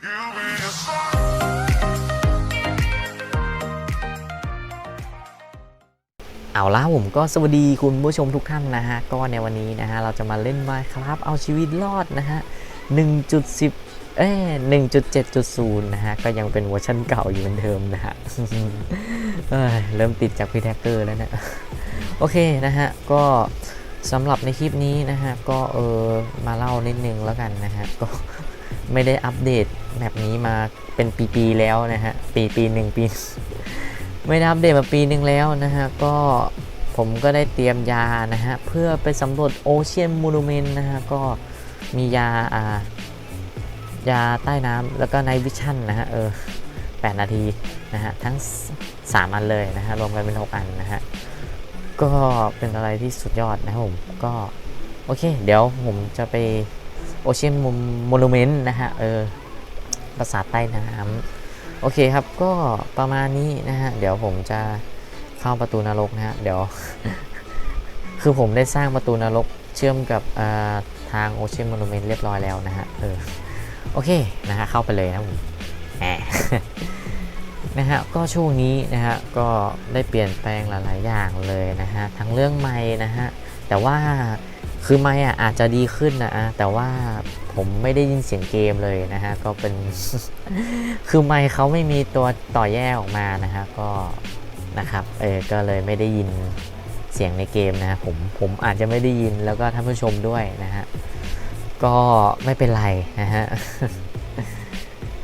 เอาละผมก็สวัสดีคุณผู้ชมทุกท่านนะฮะ ก็ในวันนี้นะฮะ เราจะมาเล่น Minecraft เอาชีวิตรอดนะฮะ 1.10 เอ้ย1.7.0นะฮะ ก็ยังเป็นเวอร์ชันเก่าอยู่เหมือนเดิมนะฮะเเริ่มติดจากพี่แท็กเกอร์แล้วนะโอเคนะฮะ ก็สำหรับในคลิปนี้นะฮะ ก็เออมาเล่านิดนึงแล้วกันนะฮะก็ ไม่ได้อัปเดตแมปนี้มาเป็นปีๆแล้วนะฮะปีปีหนึ่งปี ไม่ได้อัปเดตมาปีหนึ่งแล้วนะฮะก็ผมก็ได้เตรียมยานะฮะเพื่อไปสำรวจโอเชียนมูนูเมนต์นะฮะก็มียาอ่ายาใต้น้ำแล้วก็ไนวิชั่นนะฮะเออ8นาทีนะฮะทั้ง 3 อันเลยนะฮะรวมกันเป็น 6 อันนะฮะก็เป็นอะไรที่สุดยอดนะครับผมก็โอเค เดี๋ยวผมจะไป โอเชียนมูนูเมนต์นะฮะเออปราสาทใต้น้ำโอเคครับก็ประมาณนี้นะฮะ เดี๋ยวผมจะเข้าประตูนรกนะฮะ เดี๋ยว คือผมได้สร้างประตูนรกเชื่อมกับทางโอเชียนม n นูเมนต์เรียบร้อยแล้วนะฮะเออโอเคนะฮะเข้าไปเลยนะผมแหมนะฮะก็ช่วงนี้นะฮะก็ได้เปลี่ยนแปลงหลาย ๆ อย่างเลยนะฮะทั้งเรื่องไม้นะฮะแต่ว่า คือไม้อะอาจจะดีขึ้นนะแต่ว่าผมไม่ได้ยินเสียงเกมเลยนะฮะก็เป็น คือไมค์เขาไม่มีตัวต่อแยกออกมานะฮะก็นะครับเออก็เลยไม่ได้ยินเสียงในเกมนะฮะผมผมอาจจะไม่ได้ยินแล้วก็ท่านผู้ชมด้วยนะฮะก็ไม่เป็นไรนะฮะ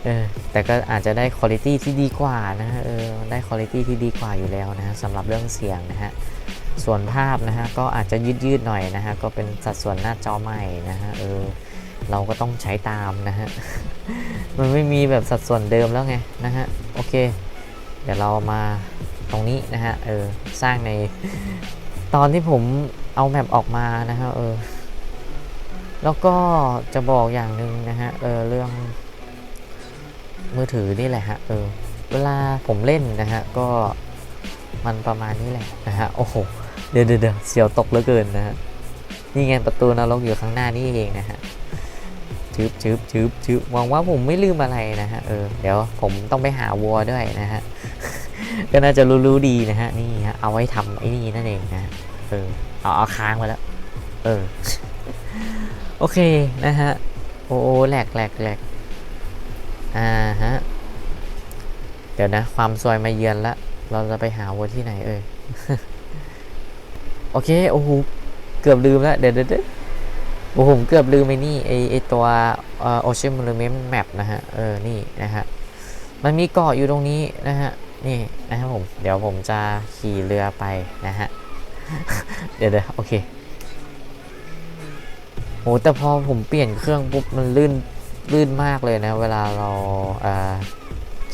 เออแต่ก็อาจจะได้คุณภาพที่ดีกว่านะฮะเออได้คุณภาพที่ดีกว่าอยู่แล้วนะฮะสำหรับเรื่องเสียงนะฮะ ส่วนภาพนะฮะก็อาจจะยืดยืดหน่อยนะฮะก็เป็นสัดส่วนหน้าจอใหม่นะฮะเออเราก็ต้องใช้ตามนะฮะมันไม่มีแบบสัดส่วนเดิมแล้วไงนะฮะโอเค เดี๋ยวเรามาตรงนี้นะฮะเออสร้างในตอนที่ผมเอาแมปออกมานะฮะเออแล้วก็จะบอกอย่างหนึ่งนะฮะเออเรื่องมือถือนี่แหละฮะเออเวลาผมเล่นนะฮะก็มันประมาณนี้แหละนะฮะโอ้โห เดี๋ยวเดี๋ยวเดี๋ยวเสียวตกเหลือเกินนะฮะนี่ไงประตูนรกอยู่ข้างหน้านี่เองนะฮะชืบชืบชืบชืบหวังว่าผมไม่ลืมอะไรนะฮะเออเดี๋ยวผมต้องไปหาวัวด้วยนะฮะก็น่าจะรู้ๆดีนะฮะนี่ฮะเอาไว้ทำไอ้นี่นั่นเองนะฮะเออเอาเอาค้างไปแล้วเออโอเคนะฮะโอ้โอ้แหลกแหลกแหลกอ่าฮะเดี๋ยวนะ ความซวยมาเยือนละเราจะไปหาวัวที่ไหนเอ่ย โอเค โอ้โห เกือบลืมแล้วเดี๋ยวเดี๋ยวเดี๋ยวโอ้ผมเกือบลืมไปนี่ไอไอตัวโอเชียนมู u เมนแมปนะฮะ เออ นี่นะฮะ มันมีเกาะอยู่ตรงนี้นะฮะ นี่นะครับผม เดี๋ยวผมจะขี่เรือไปนะฮะ เดี๋ยวเดี๋ยวโอเคโหแต่พอผมเปลี่ยนเครื่องปุ๊บมันลื่นลื่นมากเลยนะ เวลาเราเ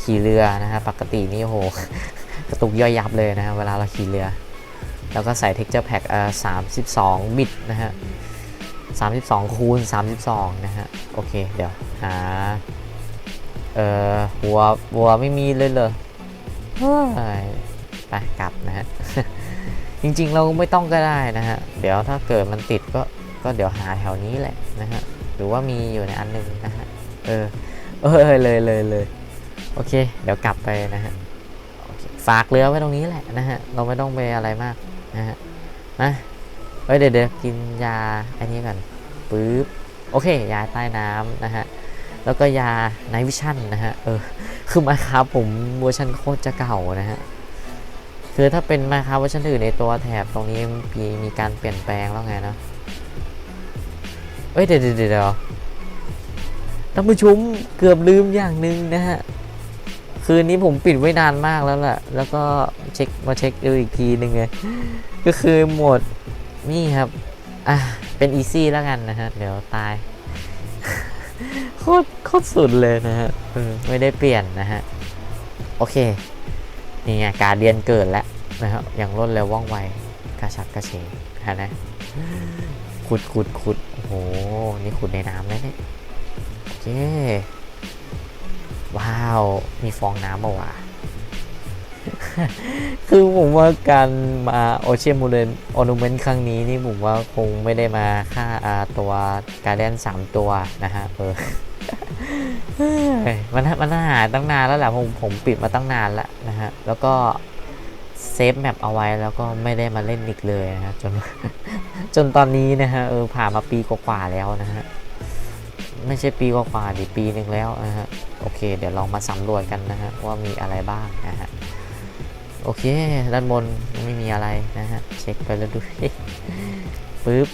ขี่เรือนะฮะ ปกตินี่โหกระตุกย่อยยับเลยนะฮะ เวลาเราขี่เรือ แล้วก็ใส่ texture pack เอ่อ32 บิตนะฮะ 32 คูณ 32 นะฮะ โอเค เดี๋ยว หา เอ่อ หัว หัวไม่มีเลยเหรอเฮ้ยไปกลับนะฮะ จริงๆเราไม่ต้องก็ได้นะฮะ เดี๋ยวถ้าเกิดมันติดก็ ก็เดี๋ยวหาแถวนี้แหละนะฮะ หรือว่ามีอยู่ในอันหนึงนะฮะ เออ เออ เลยเลยเลยโอเค เดี๋ยวกลับไปนะฮะโอเคฝากเรือไว้ตรงนี้แหละนะฮะ เราไม่ต้องไปอะไรมาก นะฮะมาเฮ้ยเดี๋ยวเดี๋ยวกินยาอันนี้ก่อนปึ๊บโอเค ยาใต้น้ำนะฮะ แล้วก็ยาไนวิชั่นนะฮะ เออ คือมาครับผมเวอร์ชันโคตรจะเก่านะฮะ คือถ้าเป็นมาครับเวอร์ชันอื่นในตัวแถบตรงนี้มีมีการเปลี่ยนแปลงแล้วไงนะเอ้ยเดี๋ยวเดี๋ยวเดี๋ยวท่านผู้ชมเกือบลืมอย่างหนึ่งนะฮะ คืนนี้ผมปิดไว้นานมากแล้วแหละแล้วก็เช็คมาเช็คดูอีกทีหนึ่งเลยก็คือโหมดนี่ครับ อะ เป็นอีซี่แล้วกันนะฮะ เดี๋ยวตาย โคตรโคตรสุดเลยนะฮะไม่ได้เปลี่ยนนะฮะ โอเค นี่ไงการเรียนเกิดแล้วนะครับอย่างรวดเร็วว่องไวกระชับกระเฉงนะนะขุดขุดขุดโอ้โห นี่ขุดในน้ำแล้วเนี่ยโอเค ว้าว มีฟองน้ำมาวะคือผมว่าการมาโอเชียนมูเลนออนูเมนต์ครั้งนี้นี่ผมว่าคงไม่ได้มาค่าอาตัวการเดนสามตัวนะฮะเออมันมันหายตั้งนานแล้วแหละผมผมปิดมาตั้งนานแล้วนะฮะ แล้วก็เซฟแมปเอาไว้แล้วก็ไม่ได้มาเล่นอีกเลยนะฮะจนจนตอนนี้นะฮะเออผ่านมาปีกว่าๆแล้วนะฮะ ไม่ใช่ปีกว่าๆดิปีหนึ่งแล้วนะฮะโอเค เดี๋ยวลองมาสำรวจกันนะฮะว่ามีอะไรบ้างนะฮะโอเค ด้านบนไม่มีอะไรนะฮะเช็คไปแล้วดูปึ๊บ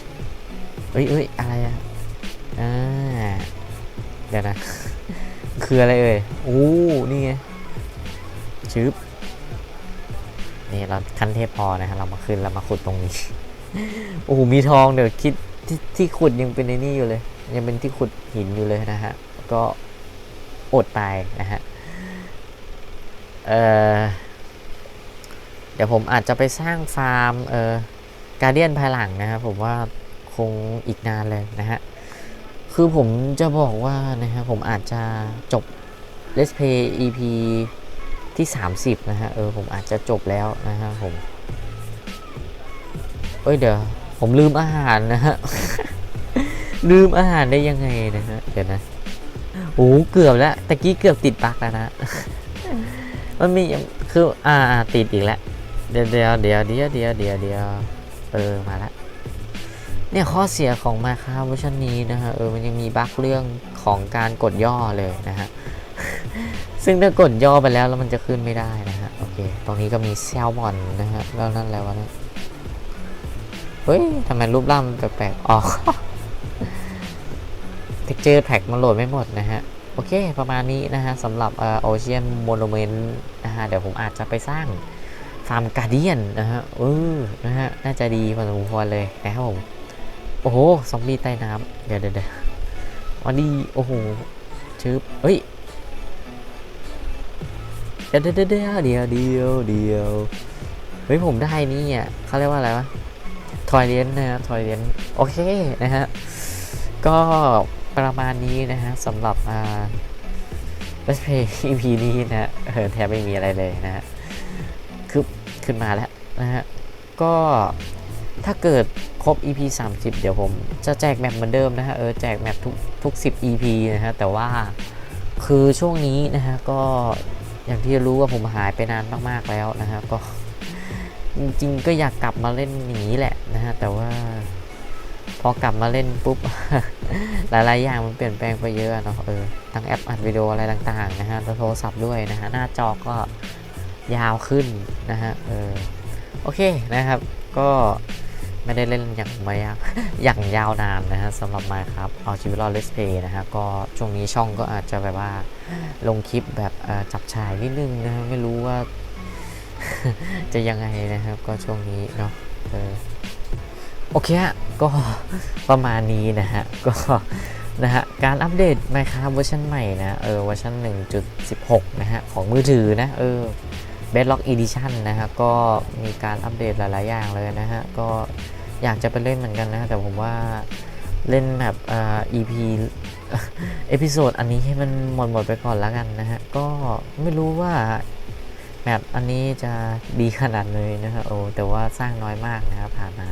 เอ้ยเอ้ยอะไรอะอ่าเดี๋ยวนะ คืออะไรเอ่ยโอ้นี่ไงชึบนี่เราขั้นเทพพอนะฮะเรามาขึ้นเรามาขุดตรงนี้ โอ้โหมีทองเดี๋ยวคิดที่ที่ขุดยังเป็นในนี่อยู่เลย ยังเป็นที่ขุดหินอยู่เลยนะฮะ ก็อดไปนะฮะเออเดี๋ยวผมอาจจะไปสร้างฟาร์มเอ่อการเดียนภายหลังนะครับผมว่าคงอีกนานเลยนะฮะ คือผมจะบอกว่านะฮะผมอาจจะจบ Let's Play EP ที่ 30 นะฮะ เออ ผมอาจจะจบแล้วนะฮะผม เอ้ยเดี๋ยว ผมลืมอาหารนะฮะ ลืมอาหารได้ยังไงนะฮะ เดี๋ยวนะ โอ้เกือบแล้ว ตะกี้เกือบติดปลักแล้วนะ มันมีคือ อ่า ติดอีกแล้ว เดี๋ยวเดี๋ยวเดี๋ยวเดี๋ยวเดี๋ยวเดี๋ยวเดี๋ยวเออ มาละ เนี่ยข้อเสียของมาคาเวอร์ชันนี้นะฮะ เออ มันยังมีบั๊กเรื่องของการกดย่อเลยนะฮะ ซึ่งถ้ากดย่อไปแล้วแล้วมันจะขึ้นไม่ได้นะฮะ โอเค ตรงนี้ก็มีแซลมอนนะฮะ แล้วนั่นอะไรวะเนี่ย เฮ้ยทำไมรูปร่างแปลกๆ อ๋อ เจอแพ็กมันโหลดไม่หมดนะฮะ โอเค ประมาณนี้นะฮะสำหรับเออโอเชียนโมโนเมนต์นะฮะ เดี๋ยวผมอาจจะไปสร้างฟาร์มการเดียนนะฮะเออนะฮะ น่าจะดีพอสมควรเลยนะครับผม โอ้โห ซอมบี้ใต้น้ำเดี๋ยวเดี๋ยวเดี๋ยววันนี้โอ้โหชึบเฮ้ยเดี๋ยวเดี๋ยวเดี๋ยวเดี๋ยวเดี๋ยวเฮ้ยผมได้นี่อะเขาเรียกว่าอะไรวะทอยเลนนะฮะทอยเลนโอเคนะฮะก็ ประมาณนี้นะฮะสำหรับอ่า Let's Play EP นี้นะฮะเออแทบไม่มีอะไรเลยนะฮะคือขึ้นมาแล้วนะฮะ ก็ถ้าเกิดครบ EP 30 เดี๋ยวผมจะแจกแมปเหมือนเดิมนะฮะ เออแจกแมปทุกทุก 10 EP นะฮะ แต่ว่าคือช่วงนี้นะฮะ ก็อย่างที่รู้ว่าผมหายไปนานมาก ๆ แล้วนะฮะ ก็จริง ๆ ก็อยากกลับมาเล่นอย่างนี้แหละนะฮะ แต่ว่า อกลับมาเล่นปุ๊บ หลายๆ อย่างมันเปลี่ยนแปลงไปเยอะเนาะเออทั้งแอปอัดวิดีโออะไรต่างๆนะฮะแล้วโทรศัพท์ด้วยนะฮะหน้าจอก็ยาวขึ้นนะฮะเออโอเคนะครับ ก็ไม่ได้เล่นอย่างมายาวอย่างยาวนานนะฮะสำหรับมาครับเอาชีวิตรอดเลสเพย์นะฮะก็ช่วงนี้ช่องก็อาจจะแบบว่าลงคลิปแบบจับฉายนิดนึงนะฮะไม่รู้ว่าจะยังไงนะครับ ก็ช่วงนี้เนาะเออ โอเคฮะก็ประมาณนี้นะฮะ ก็นะฮะ การอัปเดต Minecraft เวอร์ชันใหม่นะ เออ เวอร์ชัน1.16 นะฮะ ของมือถือนะ เออ Bedrock Edition นะฮะ ก็มีการอัปเดตหลาย ๆ อย่างเลยนะฮะ ก็อยากจะไปเล่นเหมือนกันนะ แต่ผมว่าเล่นแบบอ่า EP เอพิโซดอันนี้ให้มันหมดหมดไปก่อนแล้วกันนะฮะ ก็ไม่รู้ว่าแมปอันนี้จะดีขนาดเลยนะฮะโอ้แต่ว่าสร้างน้อยมากนะครับผ่านมา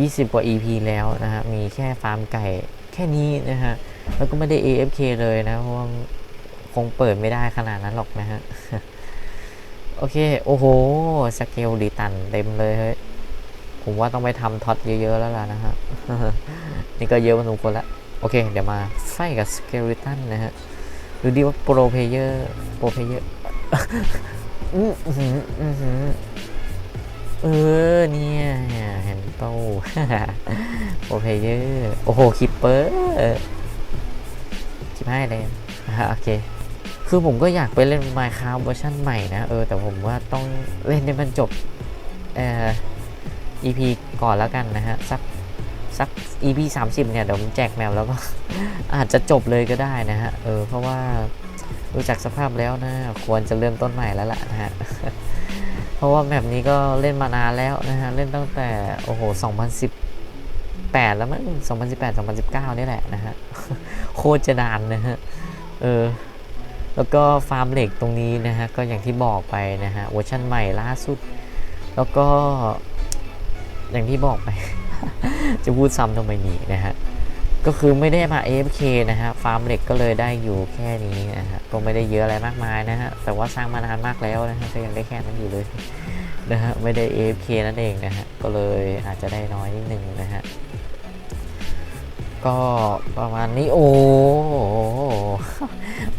20 กว่า EP แล้วนะฮะมีแค่ฟาร์มไก่แค่นี้นะฮะแล้วก็ไม่ได้ AFK เลยนะเพราะว่าคงเปิดไม่ได้ขนาดนั้นหรอกนะฮะโอเค โอ้โห สเกลดีตันเต็มเลยเฮ้ย ผมว่าต้องไปทำท็อตเยอะๆแล้วล่ะนะฮะ นี่ก็เยอะพอสมควรล้วโอเค เดี๋ยวมาไฟกับสเกลดิตันนะฮะ ดูดีว่าโปรเพเยอร์ โปรเพเยอร์อือ เออเนี่ยเห็นเป้าโอเพเยอร์โอ้โหคิปเปอร์ชิบให้เลยอะโอเค คือผมก็อยากไปเล่น Minecraft เวอร์ชันใหม่นะ เออ แต่ผมว่าต้องเล่นให้มันจบเอ่อ EP ก่อนแล้วกันนะฮะ สักสัก EP 30 เนี่ย เดี๋ยวผมแจกแมวแล้วก็ อาจจะจบเลยก็ได้นะฮะ เออ เพราะว่ารู้จักสภาพแล้วนะ ควรจะเริ่มต้นใหม่แล้วล่ะนะฮะ เพราะว่าแบบนี้ก็เล่นมานานแล้วนะฮะ เล่นตั้งแต่ โอ้โห 2018 แล้วมั้ง2018 2019 นี่แหละนะฮะ โคตรจะนานนะฮะ เออ แล้วก็ฟาร์มเหล็กตรงนี้นะฮะ ก็อย่างที่บอกไปนะฮะเวอร์ชันใหม่ล่าสุด แล้วก็อย่างที่บอกไป จะพูดซ้ำทำไมนี่นะฮะ ก็คือไม่ได้มา AFK นะฮะฟาร์มเหล็กก็เลยได้อยู่แค่นี้นะฮะก็ไม่ได้เยอะอะไรมากมายนะฮะแต่ว่าสร้างมานานมากแล้วนะฮะก็ยังได้แค่นั้นอยู่เลยนะฮะไม่ได้ AFK นั่นเองนะฮะก็เลยอาจจะได้น้อยนิดนึงนะฮะก็ประมาณนี้โอ้โห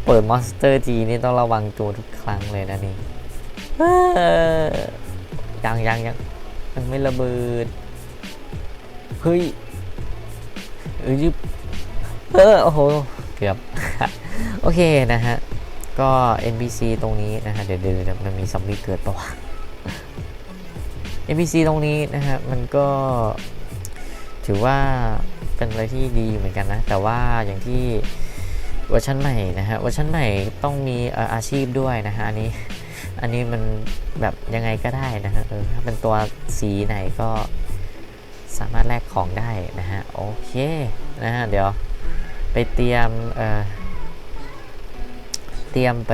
เปิด Monster G นี่ต้องระวังตัวทุกครั้งเลยนะนี่ยังยังยังยังไม่ระเบิดเฮ้ย ยึบเออโอ้โห เกือบ โอเคนะฮะ ก็ NPC ตรงนี้นะฮะเดี๋ยวเดี๋ยวเดี๋ยวมันมีซอมบี้เกิดปะวะ NPC ตรงนี้นะฮะ มันก็ ถือว่าเป็นอะไรที่ดีเหมือนกันนะ แต่ว่าอย่างที่เวอร์ชันใหม่นะฮะ เวอร์ชันใหม่ต้องมีเอ่ออาชีพด้วยนะฮะ อันนี้ อันนี้มันแบบยังไงก็ได้นะฮะ เออ ถ้าเป็นตัวสีไหนก็ สามารถแลกของได้นะฮะโอเคนะฮะเดี๋ยวไปเตรียมเอ่อเตรียมไป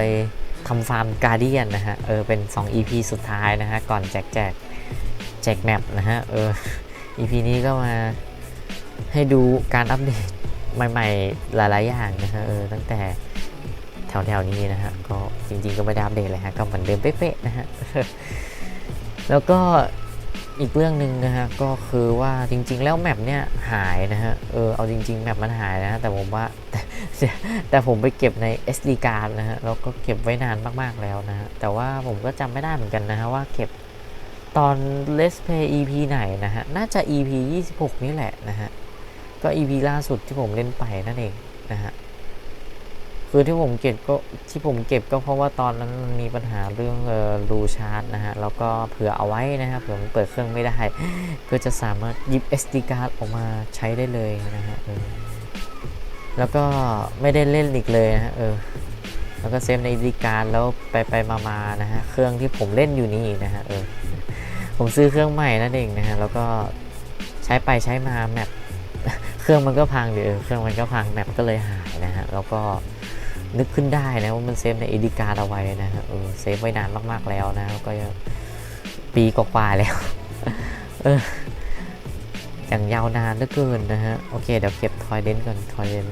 ทำฟาร์มการเดียนนะฮะเออเป็น 2 EP สุดท้ายนะฮะก่อนแจกแจกแจกแมปนะฮะเออ EP นี้ก็มาให้ดูการอัปเดตใหม่ๆหลายๆอย่างนะฮะเออตั้งแต่แถวๆนี้นะฮะก็จริงๆก็ไม่ได้อัปเดตเลยฮะก็เหมือนเดิมเป๊ะๆนะฮะแล้วก็ อีกเรื่องหนึ่งนะฮะก็คือว่าจริง ๆ แล้วแมปเนี่ยหายนะฮะเออเอาจริง ๆ แมปมันหายนะฮะแต่ผมว่าแต่แต่ผมไปเก็บใน SD card นะฮะแล้วก็เก็บไว้นานมากๆแล้วนะฮะแต่ว่าผมก็จำไม่ได้เหมือนกันนะฮะว่าเก็บตอน Let's Play EP ไหนนะฮะน่าจะ EP 26 นี่แหละนะฮะก็ EP ล่าสุดที่ผมเล่นไปนั่นเองนะฮะ คือที่ผมเก็บก็ที่ผมเก็บก็เพราะว่าตอนนั้นมันมีปัญหาเรื่องรูชาร์จนะฮะแล้วก็เผื่อเอาไว้นะฮะเผื่อมันเปิดเครื่องไม่ได้ ก็จะสามารถหยิบ SD card ออกมาใช้ได้เลยนะฮะเออแล้วก็ไม่ได้เล่นอีกเลยนะฮะเออแล้วก็เซฟใน SD card แล้วไปไปมามานะฮะเครื่องที่ผมเล่นอยู่นี่นะฮะเออผมซื้อเครื่องใหม่นั่นเองนะฮะแล้วก็ใช้ไปใช้มาแมปเครื่องมันก็พังเดี๋ยวเครื่องมันก็พังแมปก็เลยหายนะฮะแล้วก็ นึกขึ้นได้นะว่ามันเซฟในเอดีการเอาไว้นะฮะเออเซฟไว้นานมากๆแล้วนะก็ยังปีกว่าๆแล้ว เอออย่างยาวนานเหลือเกินนะฮะ โอเค เดี๋ยวเก็บทอยเดนก่อนทอยเดน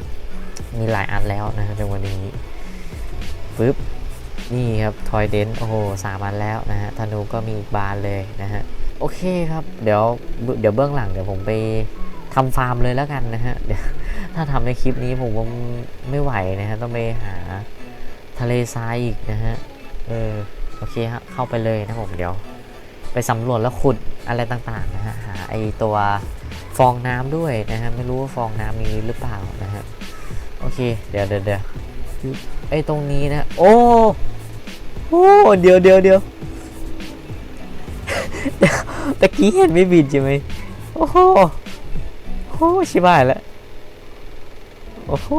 มีหลายอันแล้วนะฮะในวันนี้ปึ๊บ นี่ครับทอยเดนโอ้โหสามอันแล้วนะฮะธนูก็มีอีกบานเลยนะฮะ โอเคครับ เดี๋ยวเดี๋ยวเบื้องหลังเดี๋ยวผมไป ทำฟาร์มเลยแล้วกันนะฮะเดี๋ยวถ้าทำในคลิปนี้ผมว่าไม่ไหวนะฮะต้องไปหาทะเลทรายอีกนะฮะเออโอเคฮะเข้าไปเลยนะผมเดี๋ยว ไปสำรวจแล้วขุดอะไรต่างๆนะฮะหาไอตัวฟองน้ำด้วยนะฮะไม่รู้ว่าฟองน้ำมีหรือเปล่านะฮะโอเคเดี๋ยวเดี๋ยวเดี๋ยวไอตรงนี้นะโอ้โอ้เดี๋ยวเดี๋ยวเดี๋ยวตะกี้เห็นไม่บินใช่ไหมโอ้ หโอ้ชิบหายแล้ว โอ้โห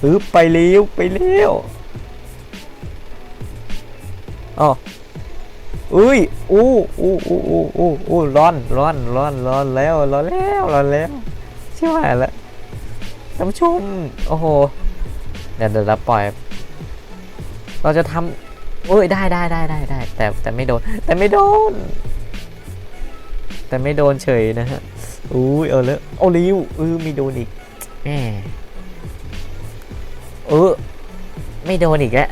ปึ๊บไปเร็วไปเร็วอ๋ออุ้ยอู้อู้อู้อู้อู้อู้ร้อนร้อนร้อนร้อนแล้วร้อนแล้วร้อนแล้วชิบหายแล้วท่านผู้ชมโอ้โหเดี๋ยวเดี๋ยวเราปล่อย เราจะทำโอ้ยได้ได้ได้ได้ได้แต่แต่ไม่โดนแต่ไม่โดน แต่ไม่โดนเฉยนะฮะอุ้ยเอาเลยเอาลิ้วเออม่โดนอีกแหมเออไม่โดนอีกแล้ว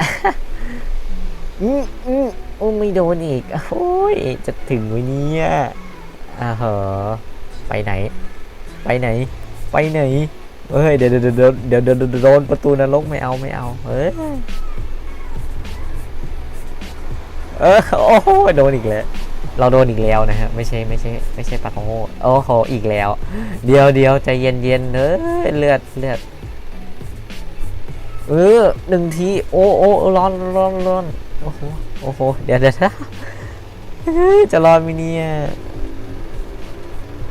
อืมอืมโอ้ไม่โดนอีกโอ้ยจะถึงวันนี้อ่าเหรอไปไหน ไปไหน ไปไหนเอ้ยเดี๋ยวเดี๋ยวเดี๋ยวเดี๋ยวเดี๋ยวโดนประตูนรกไม่เอาไม่เอาเอ้ยเออโอ้โหโดนอีกแล้ว เราโดนอีกแล้วนะฮะไม่ใช่ไม่ใช่ไม่ใช่ปากของโง่โอ้โหอีกแล้ว เดียวเดียวใจเย็นเย็นเฮ้ยเลือดเลือดเออหนึ่งทีโอ้โอ้ร้อนร้อนร้อนโอ้โหโอ้โหเดี๋ยวเดี๋ยวเฮ้ยจะรอดไมิเนี่ย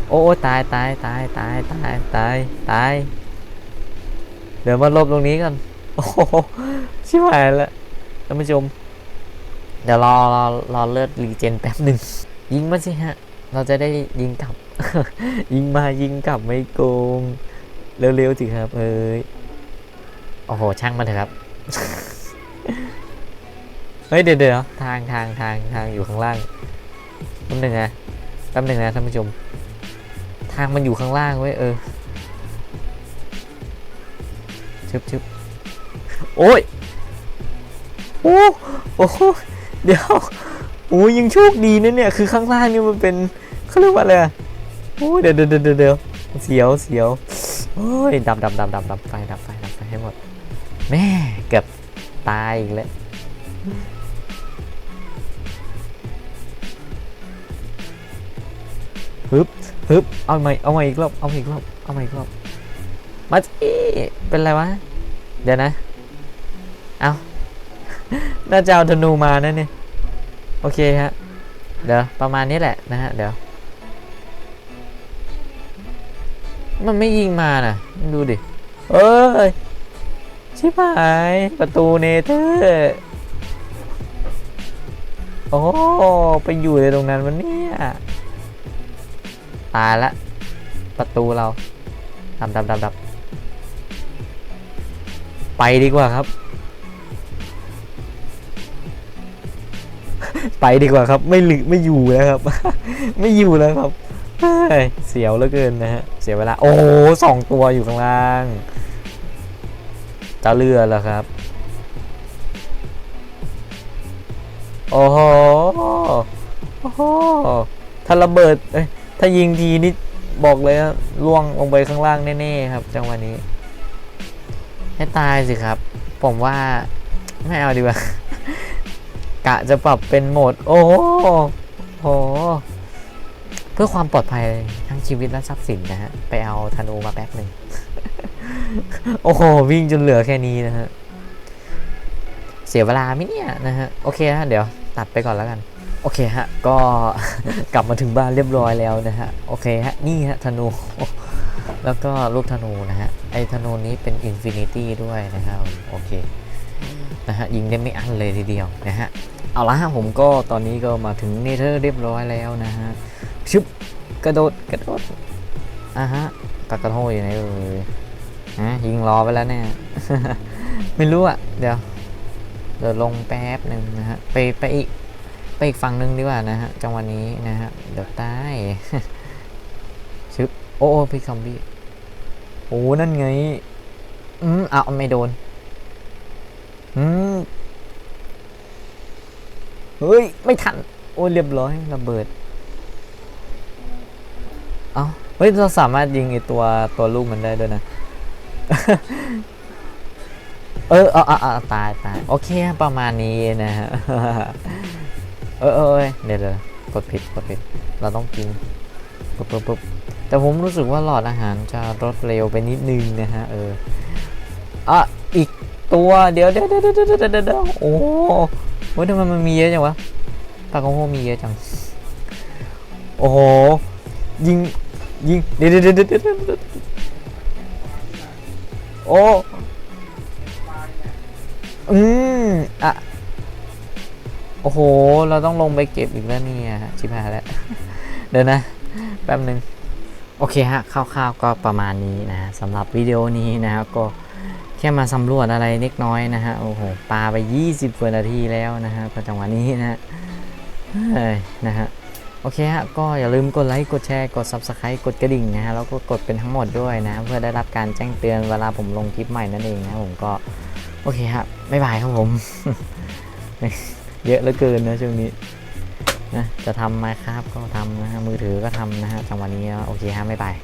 โอ้โอ้ตายตายตายตายตายตายตายเดี๋ยวมาลบตรงนี้กันโอ้โหชิบหายแล้วท่านผู้ชม เดี๋ยวรอรอรอเลือดรีเจนแป๊บหนึ่งยิงมาสิฮะ เราจะได้ยิงกลับ ยิงมายิงกลับไม่โกง เร็วๆสิครับ เอ้ยโอ้โหช่างมันเถอะครับ เฮ้ยเดี๋ยวเดี๋ยวทางทางทางทางอยู่ข้างล่างแป๊บหนึ่งนะแป๊บหนึ่งนะท่านผู้ชม ทางมันอยู่ข้างล่างเว้ยเออชึบชึบโอ้ย โอ้โอ้โห เดี๋ยวโอ้ยยังโชคดีนะเนี่ยคือข้างล่างนี่มันเป็นเขาเรียกว่าอะไรอะโอ้ยเดี๋ยวเดี๋ยวเดี๋ยวเดี๋ยวเสียวเสียวโอ้ยดับดับดับดับดับไฟดับไฟดับไฟให้หมดแม่เกือบตายอีกแล้วฮึบฮึบเอาใหม่เอาใหม่อีกรอบเอาใหม่อีกรอบเอาใหม่อีกรอบมาจีเป็นไรวะ เดี๋ยวนะ เอา น่าจะเอาธนูมานะเนี่ย โอเคฮะ เดี๋ยวประมาณนี้แหละนะฮะ เดี๋ยว มันไม่ยิงมาน่ะ ดูดิ เอ้ย ชิบหาย ประตูเนเธอร์โอ้ไปอยู่ในตรงนั้นวันนี้ตายละ ประตูเราดับดับดับดับไปดีกว่าครับ ไปดีกว่าครับ ไม่หลึไม่อยู่แล้วครับ ไม่อยู่แล้วครับเสียวเหลือเกินนะฮะ เสียเวลา โอ้สองตัวอยู่ข้างล่างจ้าเรือแล้วครับ โอ้โหโอ้โหถ้าระเบิดถ้ายิงทีนี่บอกเลยนะล่วงลงไปข้างล่างแน่ๆครับ จังหวะนี้ ให้ตายสิครับ ผมว่า ไม่เอาดีกว่า กะจะปรับเป็นโหมด โอ้โห เพื่อความปลอดภัยทั้งชีวิตและทรัพย์สินนะฮะ ไปเอาธนูมาแป๊บหนึ่ง โอ้โห วิ่งจนเหลือแค่นี้นะฮะ เสียเวลาไหมเนี่ยนะฮะ โอเคฮะ เดี๋ยวตัดไปก่อนแล้วกัน โอเคฮะ ก็กลับมาถึงบ้านเรียบร้อยแล้วนะฮะ โอเคฮะ นี่ฮะธนู แล้วก็ลูกธนูนะฮะ ไอ้ธนูนี้เป็นอินฟินิตี้ด้วยนะครับ โอเค นะฮะยิงได้ไม่อั้นเลยทีเดียวนะฮะเอาละฮะผมก็ตอนนี้ก็มาถึงเนเธอร์เรียบร้อยแล้วนะฮะชึบกระโดดกระโดดอะฮะกระกระโถอยู่ไหนเอ่ยฮะยิงรอไปแล้วเนี่ยไม่รู้อะเดี๋ยวเดี๋ยวลงแป๊บหนึ่งนะฮะไปไปอีกไปอีกฝั่งหนึ่งดีกว่านะฮะจังหวะนี้นะฮะเดี๋ยวใต้ชึบโอ้พี่ซอมบี้โอ้นั่นไงอืมเอาไม่โดน เฮ้ย ไม่ทัน โอ้เรียบร้อยระเบิด เอาเฮ้ย เราสามารถยิงไอตัวตัวลูกมันได้ด้วยนะ เออเอาเออตายตาย โอเค ประมาณนี้นะฮะเออเออเออเดี๋ยวเดี๋ยวกดผิดกดผิด เราต้องกินปุ๊บปุ๊บปุ๊บแต่ผมรู้สึกว่าหลอดอาหารจะลดเร็วไปนิดนึงนะฮะ เอออะอีก ตัว เดี๋ยวเดี๋ยวเดี๋ยวเดี๋ยวเดี๋ยวโอ้โหทำไมมันมีเยอะจังวะปลากระโฮมีเยอะจัง โอ้โห ยิง ยิงเดี๋ยวเดี๋ยวเดี๋ยวเดี๋ยวเดี๋ยวโอ้ อืมอะ โอ้โห เราต้องลงไปเก็บอีกแล้วเนี่ยชิบหายแล้ว เดี๋ยวนะ แป๊บหนึ่งโอเคฮะคร่าวๆก็ประมาณนี้นะสำหรับวิดีโอนี้นะครับก็ ค่มาสำรวจอะไรเล็กน้อยนะฮะโอ้โหปลาไป 20กว่านาทีแล้วนะฮะก็จังหวะนี้นะฮะเฮ้ยนะฮะโอเคฮะก็อย่าลืมกดไลค์กดแชร์กด Subscribe กดกระดิ่งนะฮะแล้วก็กดเป็นทั้งหมดด้วยนะ เพื่อได้รับการแจ้งเตือนเวลาผมลงคลิปใหม่นั่นเองนะผมก็ โอเคฮะบ๊ายบายครับผม เยอะเหลือเกินนะช่วงนี้นะจะทำไหมครับก็ทำนะฮะมือถือก็ทำนะฮะจังหวะนี้โอเคฮะบ๊ายบาย